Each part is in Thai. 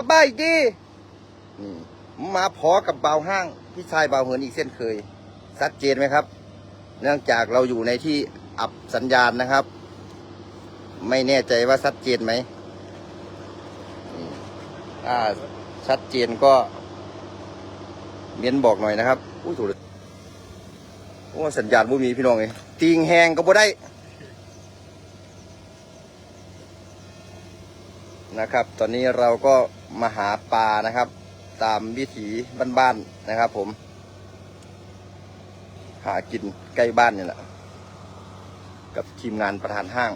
สบายดีนี่มาพอกับเบาห้าง พี่ชายเบาเหินอีกเส้นเคยชัดเจนไหมครับ เนื่องจากเราอยู่ในที่อับสัญญาณนะครับ ไม่แน่ใจว่าชัดเจนไหมถ้าชัดเจนก็ เมียนบอกหน่อยนะครับอุ้ยถูกโอ้สัญญาณบ่มีพี่น้องเลยติงแหงก็บ่ได้ นะครับ ตอนนี้เราก็มาหาปลานะครับ ตามวิถีบ้านๆนะครับ ผม หากินใกล้บ้านนี่แหละกับทีมงานประธานห้าง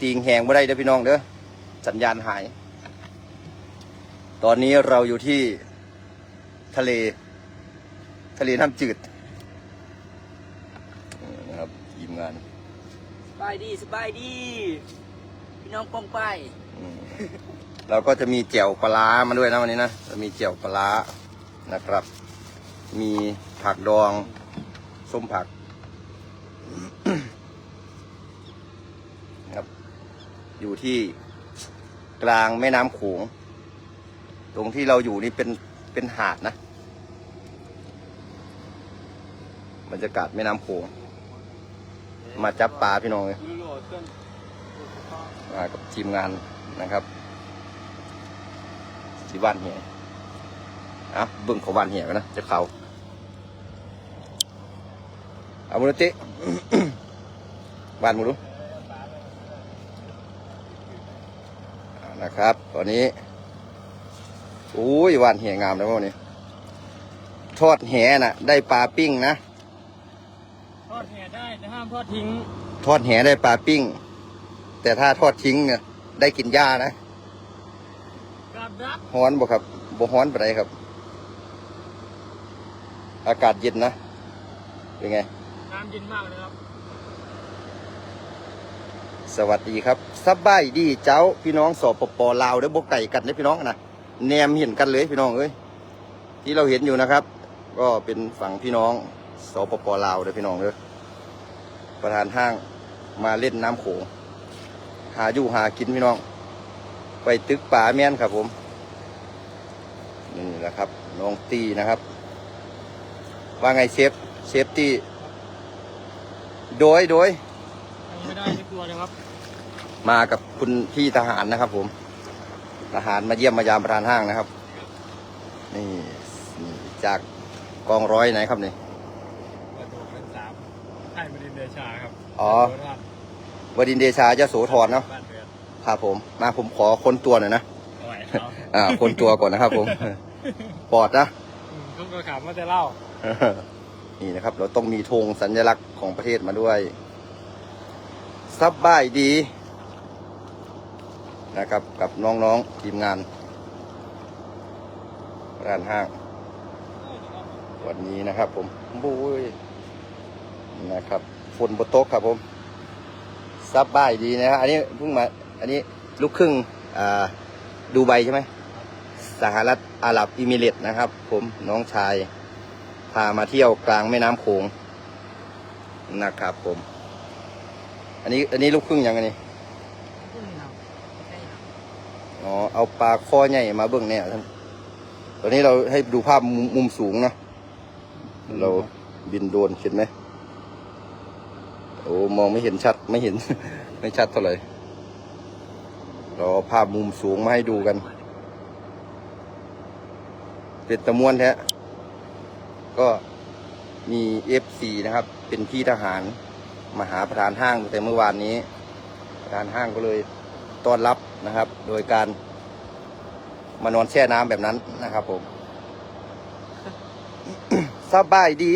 ตีงแหงไม่ได้เด้อพี่น้องเด้อสัญญาณหาย ตอนนี้เราอยู่ที่ทะเล ทะเลน้ำจืดนี่นะครับทีมงาน สบายดี สบายดี พี่น้องป้องไปเราก็จะมีแจ่วปลาร้ามาด้วยนะวันนี้นะจะมีแจ่วปลาร้านะครับ มีผักดองส้มผักครับ อยู่ที่กลางแม่น้ำโขงตรงที่เราอยู่นี่เป็นเป็นหาดนะบรรยากาศแม่น้ำโขงมาจับปลาพี่น้องเลย มากับทีมงานนะครับที่บ้านเหี่ยอะเบิ่งเขาบ้านเหี่ยกันนะจะเขาเอามุนติบ้านมุรุอ่านะครับตอนนี้โอ้ยบ้านเหี่ยงามนะพวกนี้ทอดแหน่ะ ได้ปลาปิ้งนะ ทอดแห่ได้แต่ห้ามทอดทิ้ง ทอดแหได้ปลาปิ้ง แต่ถ้าทอดทิ้งเนี่ยได้กินหญ้านะกับดักฮ้อนบ่ครับบ่ฮ้อนปานใดครับ อากาศเย็นนะ เป็นไง น้ำเย็นมากเลยครับ สวัสดีครับสบายดีเจ้าพี่น้องสปปลาวเด้อบ่ไก่กันเด้อพี่น้องนะแนมเห็นกันเลยพี่น้องเอ้ยที่เราเห็นอยู่นะครับ ก็เป็นฝั่งพี่น้องสปปลาวเด้อพี่น้องเด้อประธานห้างมาเล่นน้ำโขง หาอยู่หากินพี่น้อง ไปตึกป่าแม่นครับผมนี่แหละครับน้องตีนะครับ ว่าไงเชฟเชฟตีโดยโดยไม่ได้ไม่กลัวเลยครับ มากับคุณพี่ทหารนะครับ ผม ทหารมาเยี่ยมมายามประธานห้างนะครับ นี่นี่จากกองร้อยไหนครับนี่ประตูเป็นสามให้มาดินเดชาครับอ๋อ วดินทร์เดชาจะโสธรเนาะบ้านเรือนครับผม มาผมขอคนตัวหน่อยนะเอาไว้เอาอ่าคนตัวก่อนนะครับผมปอดนะอืมเขาก็ขำว่าจะเล่า นี่นะครับ เราต้องมีธงสัญลักษณ์ของประเทศมาด้วยสบายดี นะครับ กับน้องๆทีมงานร้านห้าง วันนี้นะครับผมบุ้ยนะครับ ฝนบนโต๊ะครับผม สบายดีนะครับอันนี้เพิ่งมาอันนี้ลูกครึ่งอ่าดูไบใช่ไหมสหรัฐอาหรับอิมิเรตส์นะครับ ผมน้องชาย พามาเที่ยวกลางแม่น้ำโขงนะครับผม อันนี้อันนี้ลูกครึ่งยังไงนี่อ๋อเอาปลาข้อใหญ่มาเบิ่งเนี่ยท่านตอนนี้เราให้ดูภาพมุมมุมสูงเนาะเราบินโดรนเห็นไหม โอ้มองไม่เห็นชัดไม่เห็น ไม่ชัดเท่าไหร่เราเอภาพมุมสูงมาให้ดูกัน เป็นตะมวนแท้ก็มีเอฟซีนะครับ เป็นพี่ทหารมาหาประธานห้างแต่เมื่อวานนี้ประธานห้างก็เลยต้อนรับนะครับ โดยการมานอนแช่น้ำแบบนั้นนะครับผมสบายดี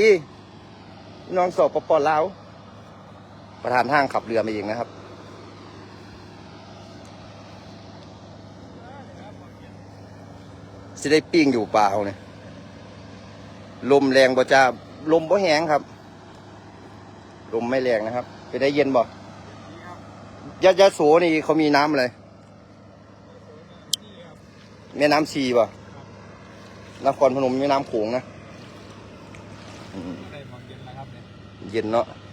น้องสอบปปลาว ประธานห้างขับเรือมาเองนะครับ สิได้ปิ้งอยู่เปล่าเนี่ยลมแรงบ่จ้าลมบ่แหงครับ ลมไม่แรงนะครับ ไปได้เย็นบ่ยะยะโสนี่เขามีน้ำอะไรแม่น้ำชีบ่นครพนมแม่น้ำโขงนะอืมได้มองเย็นนะครับเนี่ยเย็นเนาะโอ้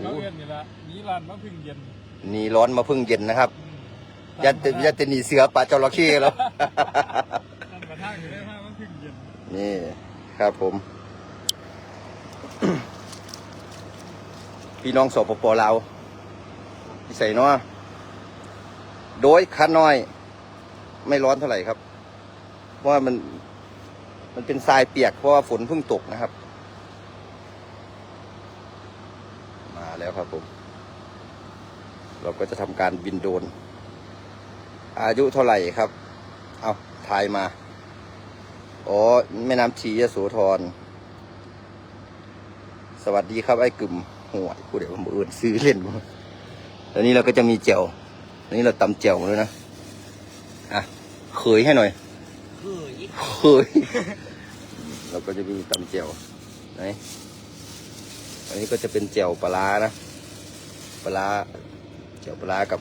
เราเย็นนี่ละนี้ร้านมะพึ่งเย็นนี่ร้อนมาเพึ่งเย็นนะครับอืมยันยันจะหนีเสือป่าจระเข้แล้วนั่นกระทั่งอยู่ได้ห้ามันพึ่งเย็นนี่ครับผม พี่น้องสปปลาวพิใส่เนาะโดยคันน้อย ไม่ร้อนเท่าไหร่ครับ เพราะว่ามัน มันเป็นทรายเปียกเพราะว่าฝนเพิ่งตกนะครับ มาแล้วครับผม เราก็จะทำการบินโดรนอายุเท่าไหร่ครับ เอาทายมา อ๋อ แม่น้ำชียโสธร สวัสดีครับไอ้กึ่มห่วยกูเดี๋ยวผมอื่นซื้อเล่นมาตอนนี้เราก็จะมีเจียวตอนนี้เราตำเจียวเลยนะ อะเคยให้หน่อยเฮ้ยเคยเราก็จะมีตำเจียวไหน อันนี้ก็จะเป็นเจียวปลานะปลาร้าเจียวปลากับ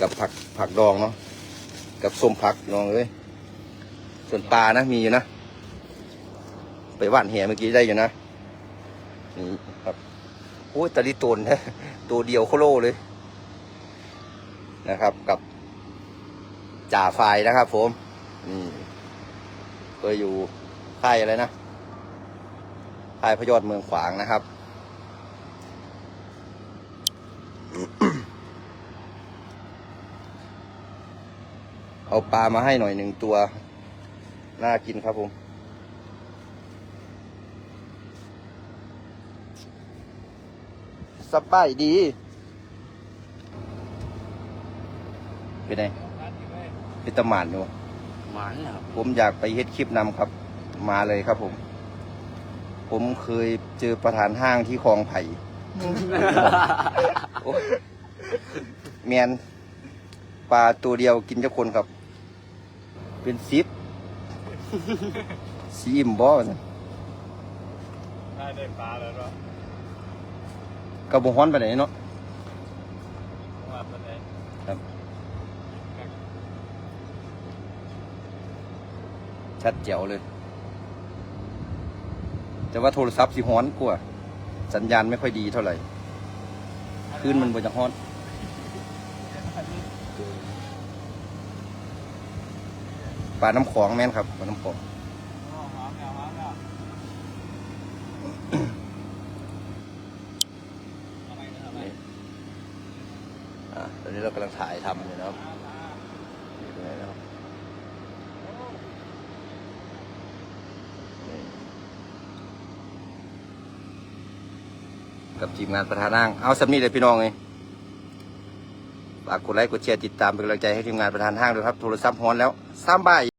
กับผักผักดองเนาะกับส้มผักน้องเอ้ยส่วนปลานะมีอยู่นะไปว่านแหเมื่อกี้ได้อยู่นะนี่ครับโอ้ยตะลิโตนนะตัวเดียวโคโลเลยนะครับ กับจ่าไฟนะครับ ผมนี่เคยอยู่ค่ายอะไรนะค่ายพยอดเมืองขวางนะครับ เอาปลามาให้หน่อยหนึ่งตัว น่ากินครับผม สบายดี เป็นไงร้านอยู่เลยเป็นตะหมานอยู่หมันนะครับผมอยากไปเฮ็ดคลิปนำครับ มาเลยครับผม ผมเคยเจอประธานห้างที่คลองไผ่โอ้ย แมนปลาตัวเดียวกินเจ้าคนครับ เป็นซิปซีอิ่มบ่นะได้ได้ปลาแล้วเนาะกระบฮ้อนไปไหนเนาะว่ามันได้ครับ ชัดเจ๋วเลย แต่ว่าโทรศัพท์สิฮ้อนกว่า สัญญาณไม่ค่อยดีเท่าไหร่คลื่นมันบนจะฮอนปลาน้ำของแม่นครับปลาน้ำของอ๋อหอมแล้วหอมแล้วทำไมทำไมนี่อะตอนนี้เรากำลังถ่ายทำอยู่นะครับอยู่ตรงไหนนะครับนี่ กับทีมงานประธานห้างเอาสำนีเลยพี่น้องเลยฝากกดไลค์กดแชร์ติดตามเป็นกำลังใจให้ทีมงานประธานห้างด้วยครับ โทรศัพท์ฮอนแล้วซ้ำบ่าย